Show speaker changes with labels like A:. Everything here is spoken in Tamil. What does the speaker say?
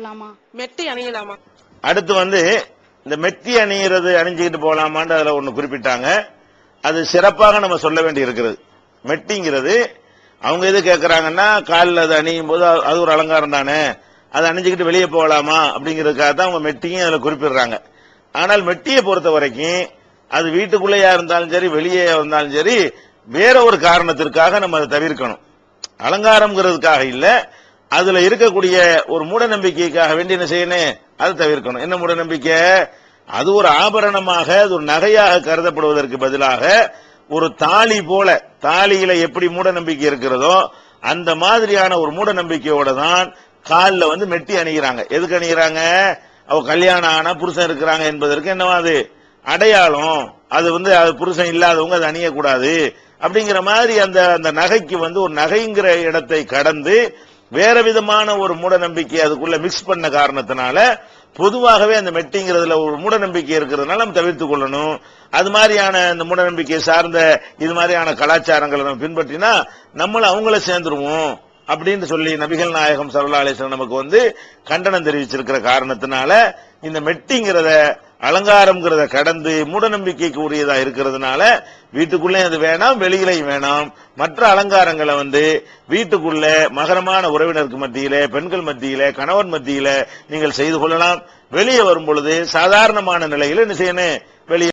A: போட்டுக்கலாமா
B: மெட்டி அணியலாமா?
C: அடுத்து வந்து இந்த மெத்தி அணியிறது அணிஞ்சுக்கிட்டு போலாமான்னு அதுல ஒண்ணு குறிப்பிட்டாங்க. அது சிறப்பாக நம்ம சொல்ல வேண்டி இருக்கிறது மெட்டிங்கிறது அவங்க எது கேட்கறாங்கன்னா காலில் அது அணியும் போது அது- அது ஒரு அலங்காரம் தானே. அதை அணிஞ்சுக்கிட்டு வெளியே போகலாமா அப்படிங்கிறதுக்காக தான் அவங்க மெட்டியும் அதுல குறிப்பிடுறாங்க. ஆனால் மெட்டியை பொறுத்த வரைக்கும் அது வீட்டுக்குள்ளேயா இருந்தாலும் சரி வெளியே இருந்தாலும் சரி வேற ஒரு காரணத்திற்காக நம்ம அதை தவிர்க்கணும். அலங்காரம்ங்கிறதுக்காக இல்ல அதுல இருக்கக்கூடிய ஒரு மூட நம்பிக்கைக்காக வேண்டி என்ன செய்யணும்? அதை தவிர்க்கணும். என்ன மூட நம்பிக்கை அது ஒரு ஆபரணமாக அது ஒரு நகையாக கருதப்படுவதற்கு பதிலாக ஒரு தாலி போல தாலியில எப்படி மூட நம்பிக்கை இருக்கிறதோ அந்த மாதிரியான ஒரு மூட நம்பிக்கையோட தான் காலில் வந்து மெட்டி அணிகிறாங்க. எதுக்கு அணிகிறாங்க? அவ கல்யாணம் ஆனா புருஷன் இருக்கிறாங்க என்பதற்கு என்னவா அது? அடையாளம். அது வந்து அது புருஷன் இல்லாதவங்க அதை அணியக்கூடாது. அப்படிங்கிற மாதிரி அந்த அந்த நகைக்கு வந்து ஒரு நகைங்கிற இடத்தை கடந்து வேற விதமான ஒரு மூட நம்பிக்கை அதுக்குள்ள மிக்ஸ் பண்ண காரணத்தினால பொதுவாகவே அந்த மெட்டிங்கிறதுல ஒரு மூட நம்பிக்கை இருக்கிறதுனால நம்ம தவிர்த்து கொள்ளணும். அது மாதிரியான இந்த மூட நம்பிக்கையை சார்ந்த இது மாதிரியான கலாச்சாரங்களை நம்ம பின்பற்றினா நம்மள அவங்கள சேர்ந்துருவோம் அப்படின்னு சொல்லி நபிகள் நாயகம் சரலாலேஸ்வரன் நமக்கு வந்து கண்டனம் தெரிவிச்சிருக்கிற காரணத்தினால இந்த மெட்டிங்கிறத அலங்காரம்ங்கிறத கடந்து மூடநம்பிக்கைக்கு உரியதா இருக்கிறதுனால வீட்டுக்குள்ளே அது வேணாம் வெளியிலையும் வேணாம். மற்ற அலங்காரங்களை வந்து வீட்டுக்குள்ள மகரமான உறவினருக்கு மத்தியில பெண்கள் மத்தியில கணவன் மத்தியில நீங்கள் செய்து கொள்ளலாம். வெளியே வரும் பொழுது சாதாரணமான நிலையில என்ன செய்யணும்? வெளியே